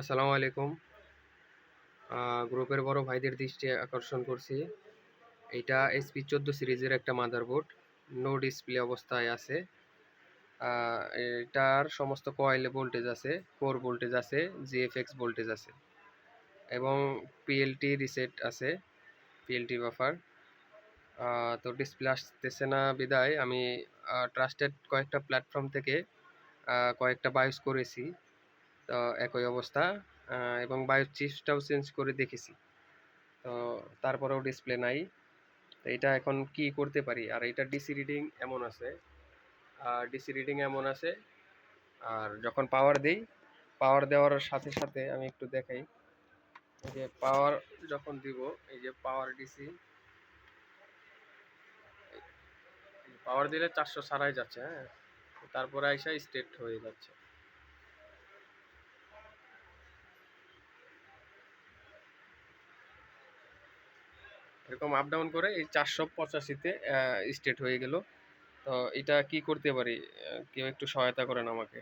আসসালামু আলাইকুম। গ্রুপের বড় ভাইদের দৃষ্টি আকর্ষণ করছি। এটা এসপি চোদ্দ সিরিজের একটা মাদারবোর্ড নো ডিসপ্লে অবস্থায় আছে। এটার সমস্ত কয়েলে ভোল্টেজ আছে কোর ভোল্টেজ আছে জিএফএক্স ভোল্টেজ আছে। এবং পিএলটি রিসেট আছে পিএলটি বাফার তো ডিসপ্লে আসতেছে না বিদায়। আমি ট্রাস্টেড কয়েকটা প্ল্যাটফর্ম থেকে কয়েকটা বায়োস করেছি। তো একই অবস্থা। এবং বায়োস চিপসটাও চেঞ্জ করে দেখেছি। তো তারপরেও ডিসপ্লে নাই। তো এটা এখন কি করতে পারি? আর এটা ডিসি রিডিং এমন আছে। আর ডিসি রিডিং এমন আছে। আর যখন পাওয়ার দিই পাওয়ার দেওয়ার সাথে সাথে আমি একটু দেখাই। যে পাওয়ার যখন দিব, এই যে পাওয়ার ডিসি পাওয়ার দিলে চারশো সারাই যাচ্ছে হ্যাঁ? তারপরে আইসা স্টেট হয়ে যাচ্ছে। এরকম আপ ডাউন করে এই চারশো পঁচাশিতে স্টেট হয়ে গেল। তো এটা কি করতে পারি? কেউ একটু সহায়তা করেন আমাকে।